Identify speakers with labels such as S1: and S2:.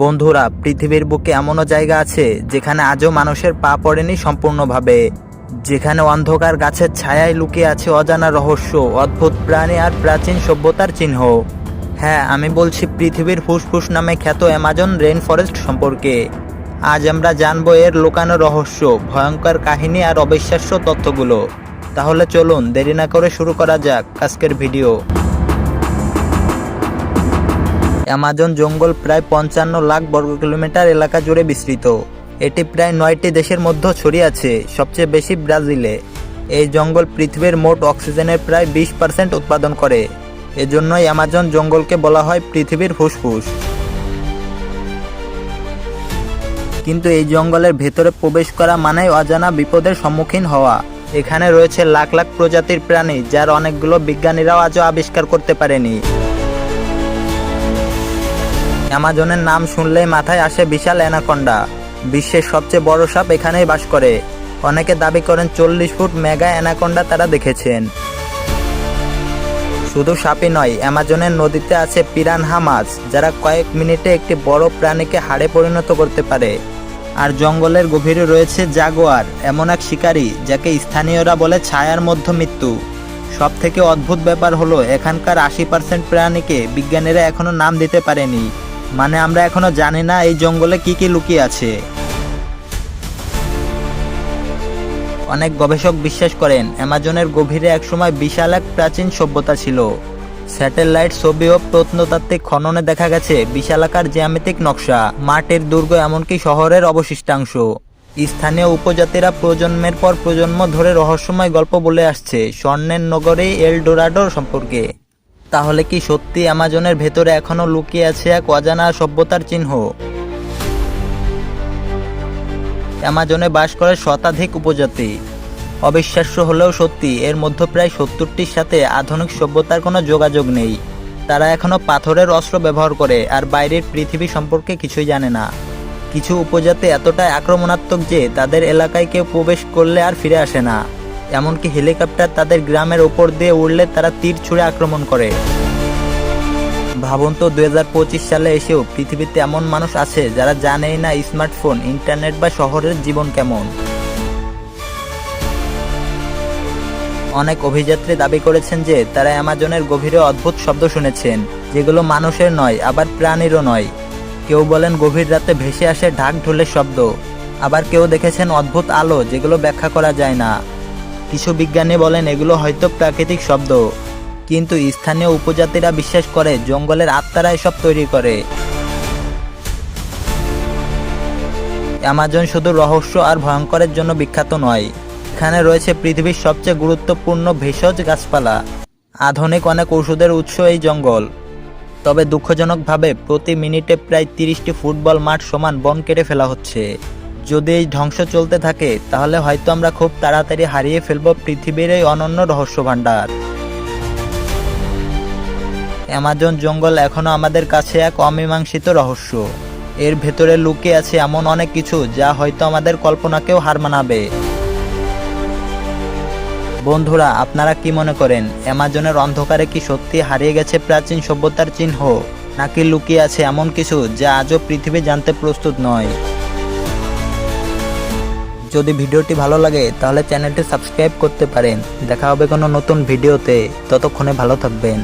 S1: বন্ধুরা, পৃথিবীর বুকে এমনও জায়গা আছে যেখানে আজও মানুষের পা পড়েনি সম্পূর্ণভাবে। যেখানে অন্ধকার গাছের ছায়ায় লুকিয়ে আছে অজানা রহস্য, অদ্ভুত প্রাণী আর প্রাচীন সভ্যতার চিহ্ন। হ্যাঁ আমি বলছি পৃথিবীর ফুসফুস নামে খ্যাত অ্যামাজন রেইন ফরেস্ট সম্পর্কে। আজ আমরা জানব এর লুকানো রহস্য, ভয়ঙ্কর কাহিনী আর অবিশ্বাস্য তথ্যগুলো। তাহলে চলুন, দেরি না করে শুরু করা যাক আজকের ভিডিও। অ্যামাজন জঙ্গল প্রায় পঞ্চান্ন লাখ বর্গ কিলোমিটার এলাকা জুড়ে বিস্তৃত। এটি প্রায় নয়টি দেশের মধ্যে ছড়িয়ে আছে, সবচেয়ে বেশি ব্রাজিলে। এই জঙ্গল পৃথিবীর মোট অক্সিজেনের প্রায় বিশ পার্সেন্ট উৎপাদন করে। এজন্যই অ্যামাজন জঙ্গলকে বলা হয় পৃথিবীর ফুসফুস। কিন্তু এই জঙ্গলের ভেতরে প্রবেশ করা মানেই অজানা বিপদের সম্মুখীন হওয়া। এখানে রয়েছে লাখ লাখ প্রজাতির প্রাণী, যার অনেকগুলো বিজ্ঞানীরাও আজও আবিষ্কার করতে পারেনি। অ্যামাজনের নাম শুনলেই মাথায় আসে বিশাল অ্যানাকন্ডা। বিশ্বের সবচেয়ে বড় সাপ এখানেই বাস করে। অনেকে দাবি করেন চল্লিশ ফুট মেগা অ্যানাকন্ডা তারা দেখেছেন। শুধু সাপই নয় অ্যামাজনের নদীতে আছে পিরানহা মাছ যারা কয়েক মিনিটে একটি বড় প্রাণীকে হাড়ে পরিণত করতে পারে। আর জঙ্গলের গভীরে রয়েছে জাগোয়ার, এমন এক শিকারী, যাকে স্থানীয়রা বলে ছায়ার মধ্য মৃত্যু। সব থেকে অদ্ভুত ব্যাপার হলো, এখানকার আশি পার্সেন্ট প্রাণীকে বিজ্ঞানীরা এখনও নাম দিতে পারেনি। মানে আমরা এখনও জানি না এই জঙ্গলে কি কি লুকিয়ে আছে। অনেক গবেষক বিশ্বাস করেন, অ্যামাজনের গভীরে একসময় বিশাল এক প্রাচীন সভ্যতা ছিল। স্যাটেলাইট ছবি ও প্রত্নতাত্ত্বিক খননে দেখা গেছে, বিশালাকার জ্যামিতিক নকশা, মাটির দুর্গ এমনকি শহরের অবশিষ্টাংশ। স্থানীয় উপজাতিরা প্রজন্মের পর প্রজন্ম ধরে রহস্যময় গল্প বলে আসছে, স্বর্ণের নগরে এলডোরাডোর সম্পর্কে। তাহলে কি সত্যি অ্যামাজনের ভেতরে এখনও লুকিয়ে আছে এক অজানা সভ্যতার চিহ্ন? অ্যামাজনে বাস করে শতাধিক উপজাতি। অবিশ্বাস্য হলেও সত্যি, এর মধ্যে প্রায় সত্তরটির সাথে আধুনিক সভ্যতার কোনো যোগাযোগ নেই। তারা এখনও পাথরের অস্ত্র ব্যবহার করে, আর বাইরের পৃথিবী সম্পর্কে কিছুই জানে না। কিছু উপজাতি এতটাই আক্রমণাত্মক যে তাদের এলাকায় কেউ প্রবেশ করলে আর ফিরে আসে না। এমনকি হেলিকপ্টার তাদের গ্রামের ওপর দিয়ে উড়লে তারা তীর ছুঁড়ে আক্রমণ করে। ভাবুন তো দু হাজার পঁচিশ সালে এসেও পৃথিবীতে এমন মানুষ আছে যারা জানেই না স্মার্টফোন, ইন্টারনেট বা শহরের জীবন কেমন। অনেক অভিযাত্রী দাবি করেছেন যে তারা অ্যামাজনের গভীরে অদ্ভুত শব্দ শুনেছেন, যেগুলো মানুষের নয়, আবার প্রাণীরও নয়। কেউ বলেন গভীর রাতে ভেসে আসে ঢাক ঢোলের শব্দ, আবার কেউ দেখেছেন অদ্ভুত আলো যেগুলো ব্যাখ্যা করা যায় না। কিছু বিজ্ঞানী বলেন, এগুলো হয়তো প্রাকৃতিক শব্দ। কিন্তু স্থানীয় উপজাতিরা বিশ্বাস করে, জঙ্গলের আত্মারা এসব তৈরি করে। অ্যামাজন শুধু রহস্য আর ভয়ঙ্করের জন্য বিখ্যাত নয়। এখানে রয়েছে পৃথিবীর সবচেয়ে গুরুত্বপূর্ণ ভেষজ গাছপালা। আধুনিক অনেক ওষুধের উৎস এই জঙ্গল। তবে দুঃখজনকভাবে প্রতি মিনিটে প্রায় তিরিশটি ফুটবল মাঠ সমান বন কেটে ফেলা হচ্ছে। যদি এই ধ্বংস চলতে থাকে, তাহলে হয়তো আমরা খুব তাড়াতাড়ি হারিয়ে ফেলব পৃথিবীর এই অনন্য রহস্য ভাণ্ডার অ্যামাজন জঙ্গল এখনও আমাদের কাছে এক অমীমাংসিত রহস্য। এর ভেতরে লুকিয়ে আছে এমন অনেক কিছু যা হয়তো আমাদের কল্পনাকেও হার মানাবে। বন্ধুরা, আপনারা কি মনে করেন, অ্যামাজনের অন্ধকারে কি সত্যি হারিয়ে গেছে প্রাচীন সভ্যতার চিহ্ন, নাকি লুকিয়ে আছে এমন কিছু যা আজও পৃথিবী জানতে প্রস্তুত নয়? যদি ভিডিওটি ভালো লাগে, তাহলে চ্যানেলটি সাবস্ক্রাইব করতে পারেন। দেখা হবে কোনো নতুন ভিডিওতে। ততক্ষণে ভালো থাকবেন।